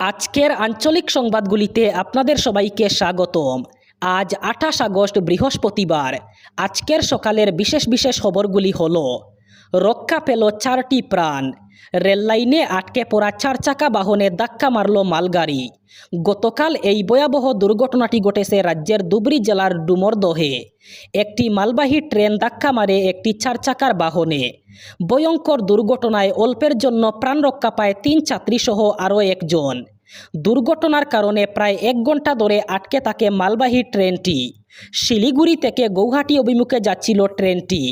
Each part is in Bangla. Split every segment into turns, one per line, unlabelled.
আজকের আঞ্চলিক সংবাদগুলিতে আপনাদের সবাইকে স্বাগতম। আজ আঠাশ আগস্ট বৃহস্পতিবার। আজকের সকালের বিশেষ বিশেষ খবরগুলি হল, রক্ষা পেল চারটি প্রাণ। রেললাইনে আটকে পড়া চার চাকা বাহনে ধাক্কা মারল মালগাড়ি। গতকাল এই ভয়াবহ দুর্ঘটনাটি ঘটেছে রাজ্যের ধুবড়ী জেলার ডুমরদহে। একটি মালবাহী ট্রেন ধাক্কা মারে একটি চার চাকার বাহনে। ভয়ঙ্কর দুর্ঘটনায় অল্পের জন্য প্রাণ রক্ষা পায় তিন ছাত্রীসহ আরও একজন। দুর্ঘটনার কারণে প্রায় এক ঘণ্টা ধরে আটকে থাকে মালবাহী ট্রেনটি। শিলিগুড়ি থেকে গৌহাটি অভিমুখে যাচ্ছিল ট্রেনটি।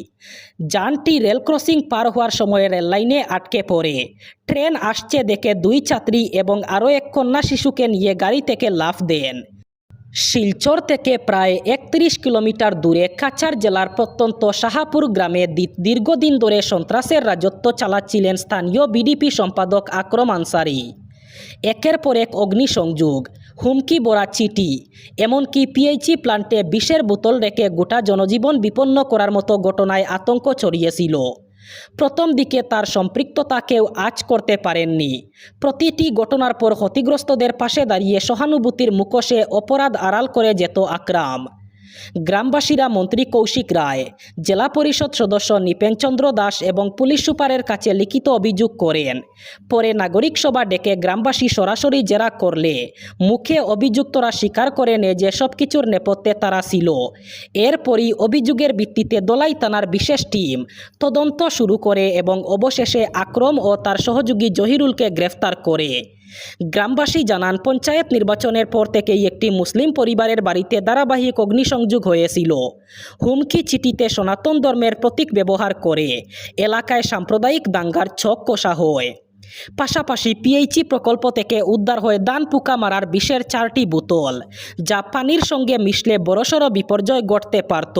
যানটি রেল ক্রসিং পার হওয়ার সময় রেল লাইনে আটকে পড়ে। ট্রেন আসছে দেখে দুই ছাত্রী এবং আরও এক কন্যা শিশুকে নিয়ে গাড়ি থেকে লাফ দেন। শিলচর থেকে প্রায় একত্রিশ কিলোমিটার দূরে কাছাড় জেলার প্রত্যন্ত শাহাপুর গ্রামে দীর্ঘদিন ধরে সন্ত্রাসের রাজত্ব চালাচ্ছিলেন স্থানীয় বিডিপি সম্পাদক আক্রম আনসারি। একের পর এক অগ্নিসংযোগ, হুমকি বড়া চিঠি, এমনকি পিএইচি প্লান্টে বিষের বোতল রেখে গোটা জনজীবন বিপন্ন করার মতো ঘটনায় আতঙ্ক ছড়িয়েছিল। প্রথম দিকে তার সম্পৃক্ততা কেউ আজ করতে পারেননি। প্রতিটি ঘটনার পর ক্ষতিগ্রস্তদের পাশে দাঁড়িয়ে সহানুভূতির মুখোশে অপরাধ আড়াল করে যেত আকরাম। গ্রামবাসীরা মন্ত্রী কৌশিক রায়, জেলা পরিষদ সদস্য নিপেনচন্দ্র দাস এবং পুলিশ সুপারের কাছে লিখিত অভিযোগ করেন। পরে নাগরিক সভা ডেকে গ্রামবাসী সরাসরি জেরা করলে মুখে অভিযুক্তরা স্বীকার করে নেয় যে সব কিছুর নেপথ্যে তারা ছিল। এরপরই অভিযোগের ভিত্তিতে দলাই থানার বিশেষ টিম তদন্ত শুরু করে এবং অবশেষে আক্রম ও তার সহযোগী জহিরুলকে গ্রেফতার করে। গ্রামবাসী জানান, পঞ্চায়েত নির্বাচনের পর থেকেই একটি মুসলিম পরিবারের বাড়িতে ধারাবাহিক অগ্নিসংযোগ হয়েছিল। হুমকি চিঠিতে সনাতন ধর্মের প্রতীক ব্যবহার করে এলাকায় সাম্প্রদায়িক দাঙ্গার ছক কষা হয়। পাশাপাশি পিএইচি প্রকল্প থেকে উদ্ধার হয়ে দান পোকা মারার বিষের চারটি বোতল, যা পানির সঙ্গে মিশলে বড়সড় বিপর্যয় ঘটতে পারত।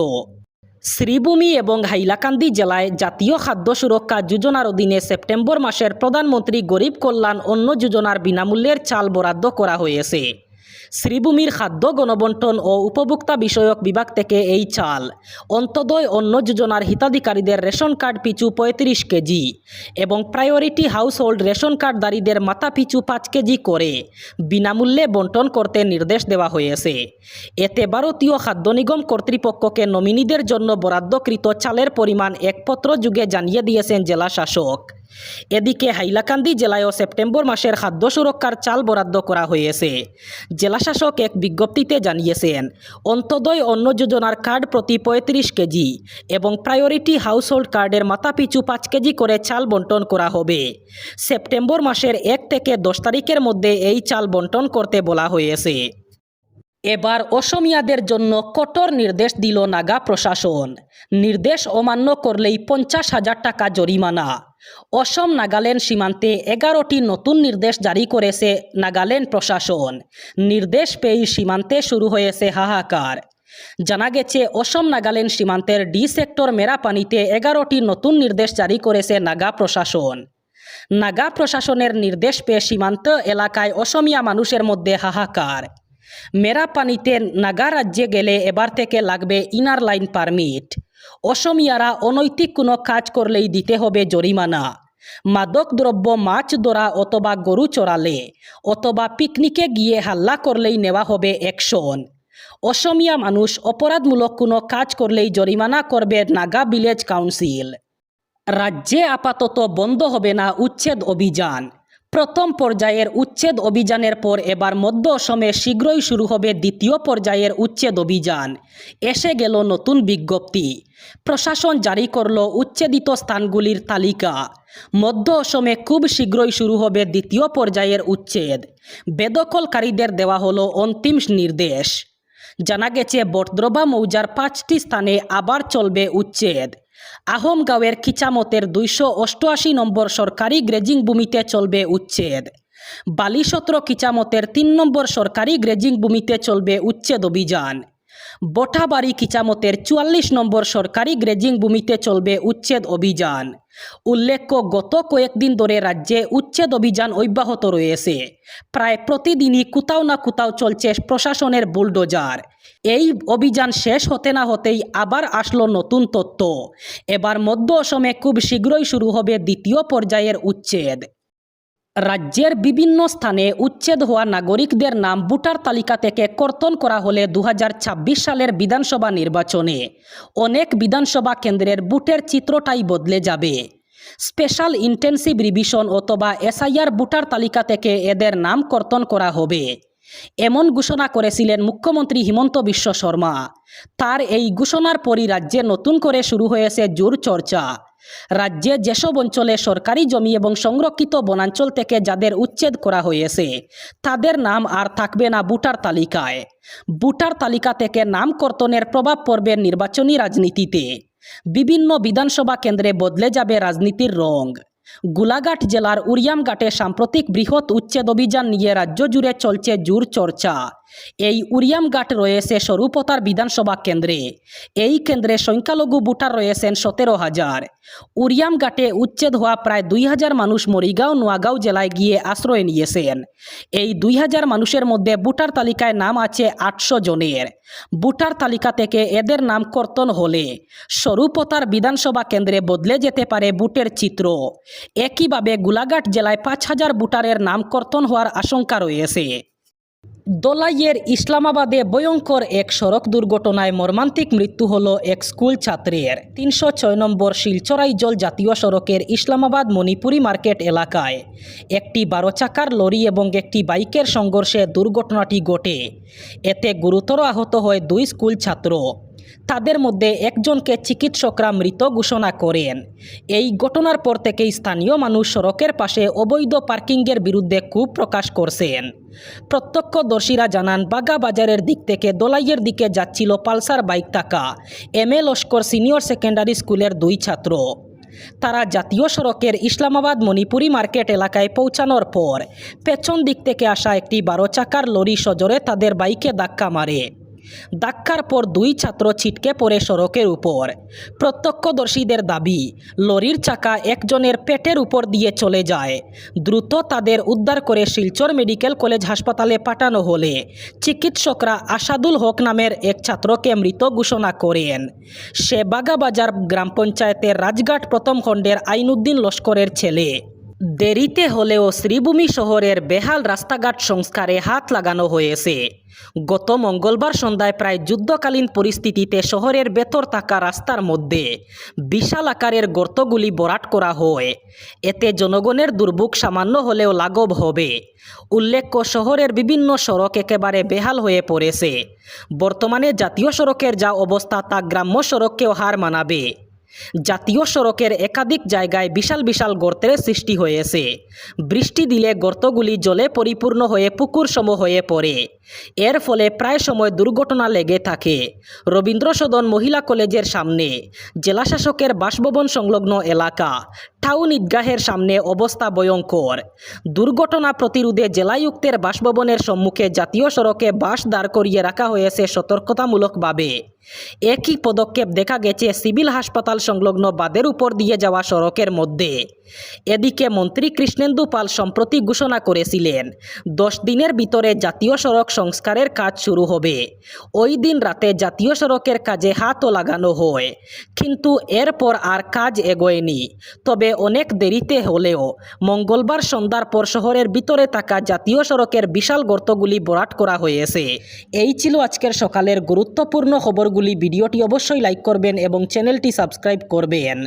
শ্রীভূমি এবং হাইলাকান্দি জেলায় জাতীয় খাদ্য সুরক্ষা যোজনার অধীনে সেপ্টেম্বর মাসের প্রধানমন্ত্রী গরিব কল্যাণ অন্ন যোজনার বিনামূল্যের চাল বরাদ্দ করা হয়েছে। শ্রীভূমির খাদ্য গণবন্টন ও উপভোক্তা বিষয়ক বিভাগ থেকে এই চাল, অন্তদয় অন্ন যোজনার হিতাধিকারীদের রেশন কার্ড পিছু পঁয়ত্রিশ কেজি এবং প্রায়োরিটি হাউসহোল্ড রেশন কার্ডধারীদের মাথা পিছু পাঁচ কেজি করে বিনামূল্যে বন্টন করতে নির্দেশ দেওয়া হয়েছে। এতে ভারতীয় খাদ্য নিগম কর্তৃপক্ষকে নমিনিদের জন্য বরাদ্দকৃত চালের পরিমাণ একপত্র যুগে জানিয়ে দিয়েছেন জেলা শাসক। এদিকে হাইলাকান্দি জেলায়ও সেপ্টেম্বর মাসের খাদ্য সুরক্ষার চাল বরাদ্দ করা হয়েছে। জেলাশাসক এক বিজ্ঞপ্তিতে জানিয়েছেন, অন্তদয় অন্ন যোজনার কার্ড প্রতি পঁয়ত্রিশ কেজি এবং প্রায়োরিটি হাউসহোল্ড কার্ডের মাথাপিছু পাঁচ কেজি করে চাল বন্টন করা হবে। সেপ্টেম্বর মাসের এক থেকে দশ তারিখের মধ্যে এই চাল বন্টন করতে বলা হয়েছে। এবার অসমিয়াদের জন্য কঠোর নির্দেশ দিল নাগা প্রশাসন। নির্দেশ অমান্য করলেই পঞ্চাশ হাজার টাকা জরিমানা। অসম নাগাল্যান্ড সীমান্তে এগারোটি নতুন নির্দেশ জারি করেছে নাগাল্যান্ড প্রশাসন। নির্দেশ পেয়েই সীমান্তে শুরু হয়েছে হাহাকার। জানা গেছে, অসম নাগাল্যান্ড সীমান্তের ডি সেক্টর মেরাপানিতে এগারোটি নতুন নির্দেশ জারি করেছে নাগা প্রশাসন। নাগা প্রশাসনের নির্দেশ পেয়ে সীমান্ত এলাকায় অসমিয়া মানুষের মধ্যে হাহাকার। মেরাপানিতে নাগা রাজ্যে গেলে এবার থেকে লাগবে ইনার লাইন পারমিট। অসমিয়ারা অনৈতিক কোনো কাজ করলেই দিতে হবে জরিমানা। মাদক দ্রব্য, মাছ ধরা অথবা গরু চড়ালে অথবা পিকনিকে গিয়ে হাল্লা করলেই নেওয়া হবে অ্যাকশন অসমিয়া মানুষ অপরাধমূলক কোনো কাজ করলেই জরিমানা করবে নাগা ভিলেজ কাউন্সিল। রাজ্যে আপাতত বন্ধ হবে না উচ্ছেদ অভিযান। প্রথম পর্যায়ের উচ্ছেদ অভিযানের পর এবার মধ্য অসমে শীঘ্রই শুরু হবে দ্বিতীয় পর্যায়ের উচ্ছেদ অভিযান। এসে গেল নতুন বিজ্ঞপ্তি। প্রশাসন জারি করল উচ্ছেদিত স্থানগুলির তালিকা। মধ্য অসমে খুব শীঘ্রই শুরু হবে দ্বিতীয় পর্যায়ের উচ্ছেদ। বেদখলকারীদের দেওয়া হলো অন্তিম নির্দেশ। জানা গেছে বটদ্রবা মৌজার পাঁচটি স্থানে আবার চলবে উচ্ছেদ। আহমগাঁওয়ের খিচামতের দুইশো অষ্টআশি নম্বর সরকারি গ্রেজিং ভূমিতে চলবে উচ্ছেদ। বালিসত্র কিচামতের তিন নম্বর সরকারি গ্রেজিং ভূমিতে চলবে উচ্ছেদ অভিযান। বটাবাড়ি কিচামতের চুয়াল্লিশ নম্বর সরকারি গ্রেজিং ভূমিতে চলবে উচ্ছেদ অভিযান। উল্লেখ্য, গত কয়েকদিন ধরে রাজ্যে উচ্ছেদ অভিযান অব্যাহত রয়েছে। প্রায় প্রতিদিনই কোথাও না কোথাও চলছে প্রশাসনের বুলডোজার। এই অভিযান শেষ হতে না হতেই আবার আসলো নতুন তথ্য। এবার মধ্য অসমে খুব শীঘ্রই শুরু হবে দ্বিতীয় পর্যায়ের উচ্ছেদ। রাজ্যের বিভিন্ন স্থানে উচ্ছেদ হওয়া নাগরিকদের নাম ভোটার তালিকা থেকে কর্তন করা হলে দু হাজার ছাব্বিশ সালের বিধানসভা নির্বাচনে অনেক বিধানসভা কেন্দ্রের বুটের চিত্রটাই বদলে যাবে। স্পেশাল ইন্টেন্সিভ রিভিশন অথবা এসআইআর ভোটার তালিকা থেকে এদের নাম কর্তন করা হবে। এমন ঘোষণা করেছিলেন মুখ্যমন্ত্রী হিমন্ত বিশ্ব শর্মা। তার এই ঘোষণার পরই রাজ্যে নতুন করে শুরু হয়েছে জোর চর্চা। রাজ্যে যেসব অঞ্চলে সরকারি জমি এবং সংরক্ষিত বনাঞ্চল থেকে যাদের উচ্ছেদ করা হয়েছে, তাদের নাম আর থাকবে না ভোটার তালিকায়। ভোটার তালিকা থেকে নাম কর্তনের প্রভাব পড়বে নির্বাচনী রাজনীতিতে। বিভিন্ন বিধানসভা কেন্দ্রে বদলে যাবে রাজনীতির রং। গোলাঘাট জেলার উরিয়ামঘাটে সাম্প্রতিক বৃহৎ উচ্ছেদ অভিযান নিয়ে রাজ্য জুড়ে চলছে জোর চর্চা। এই উরিয়ামঘাট রয়েছে স্বরূপতার বিধানসভা কেন্দ্রে। এই কেন্দ্রে সংখ্যালঘু ভোটার রয়েছেন সতেরো হাজার। উরিয়ামঘাটে উচ্ছেদ হওয়া প্রায় দুই হাজার মানুষ মরিগাঁও, নোয়াগাঁও জেলায় গিয়ে আশ্রয় নিয়েছেন। এই দুই হাজার মানুষের মধ্যে ভোটার তালিকায় নাম আছে আটশো জনের। ভোটার তালিকা থেকে এদের নাম কর্তন হলে স্বরূপতার বিধানসভা কেন্দ্রে বদলে যেতে পারে বুটের চিত্র। একইভাবে গোলাঘাট জেলায় পাঁচ হাজার ভোটারের নাম কর্তন হওয়ার আশঙ্কা রয়েছে। দোলাইয়ের ইসলামাবাদে ভয়ঙ্কর এক সড়ক দুর্ঘটনায় মর্মান্তিক মৃত্যু হল এক স্কুল ছাত্রীর। তিনশো ছয় নম্বর শিলচরাইজল জাতীয় সড়কের ইসলামাবাদ মণিপুরি মার্কেট এলাকায়। একটি বারো চাকার লরি এবং একটি বাইকের সংঘর্ষে দুর্ঘটনাটি ঘটে। এতে গুরুতর আহত হয় দুই স্কুল ছাত্র। তাদের মধ্যে একজনকে চিকিৎসকরা মৃত ঘোষণা করেন। এই ঘটনার পর থেকেই স্থানীয় মানুষ সড়কের পাশে অবৈধ পার্কিংয়ের বিরুদ্ধে ক্ষোভ প্রকাশ করছেন। প্রত্যক্ষদর্শীরা জানান, বাগা বাজারের দিক থেকে দোলাইয়ের দিকে যাচ্ছিল পালসার বাইক থাকা M A Laskar senior secondary স্কুলের দুই ছাত্র। তারা জাতীয় সড়কের ইসলামাবাদ মণিপুরি মার্কেট এলাকায় পৌঁছানোর পর পেছন দিক থেকে আসা একটি বারো চাকার লরি সজোরে তাদের বাইকে ধাক্কা মারে। ধাক্কার পর দুই ছাত্র ছিটকে পড়ে সড়কের উপর। প্রত্যক্ষদর্শীদের দাবি, লরির চাকা একজনের পেটের উপর দিয়ে চলে যায়। দ্রুত তাদের উদ্ধার করে শিলচর মেডিকেল কলেজ হাসপাতালে পাঠানো হলে চিকিৎসকরা আসাদুল হক নামের এক ছাত্রকে মৃত ঘোষণা করেন। সে বাগাবাজার গ্রাম পঞ্চায়েতের রাজঘাট প্রথম খণ্ডের আইনুদ্দিন লস্করের ছেলে। দেরিতে হলেও শ্রীভূমি শহরের বেহাল রাস্তাঘাট সংস্কারে হাত লাগানো হয়েছে। গত মঙ্গলবার সন্ধ্যায় প্রায় যুদ্ধকালীন পরিস্থিতিতে শহরের ভেতর থাকা রাস্তার মধ্যে বিশাল আকারের গর্তগুলি বরাট করা হয়। এতে জনগণের দুর্ভোগ সামান্য হলেও লাঘব হবে। উল্লেখ্য, শহরের বিভিন্ন সড়ক একেবারে বেহাল হয়ে পড়েছে। বর্তমানে জাতীয় সড়কের যা অবস্থা তা গ্রাম্য সড়ককেও হার মানাবে। জাতীয় সড়কের একাধিক জায়গায় বিশাল বিশাল গর্তের সৃষ্টি হয়েছে। বৃষ্টি দিলে গর্তগুলি জলে পরিপূর্ণ হয়ে পুকুর সম হয়ে পড়ে। এর ফলে প্রায় সময় দুর্ঘটনা লেগে থাকে। রবীন্দ্র সদন মহিলা কলেজের সামনে, জেলাশাসকের বাসভবন সংলগ্ন এলাকা, টাউন ঈদগাহের সামনে অবস্থা ভয়ঙ্কর। দুর্ঘটনা প্রতিরোধে জেলায়ুক্তের বাসভবনের সম্মুখে জাতীয় সড়কে বাস দাঁড় করিয়ে রাখা হয়েছে সতর্কতামূলকভাবে। একই পদক্ষেপ দেখা গেছে সিভিল হাসপাতাল সংলগ্ন বাদের উপর দিয়ে যাওয়া সড়কের মধ্যে। এদিকে মন্ত্রী কৃষ্ণেন্দু পাল সম্প্রতি ঘোষণা করেছিলেন, দশ দিনের ভিতরে জাতীয় সড়ক সংস্কারের কাজ শুরু হবে। ওই দিন রাতে জাতীয় সড়কের কাজে হাতও লাগানো হয়। কিন্তু এরপর আর কাজ এগোয়নি। তবে অনেক দেরিতে হলেও মঙ্গলবার সন্ধ্যার পর শহরের ভিতরে থাকা জাতীয় সড়কের বিশাল গর্তগুলি বরাট করা হয়েছে। এই ছিল আজকের সকালের গুরুত্বপূর্ণ খবরগুলি। ভিডিওটি অবশ্যই লাইক করবেন এবং চ্যানেলটি সাবস্ক্রাইব করবেন।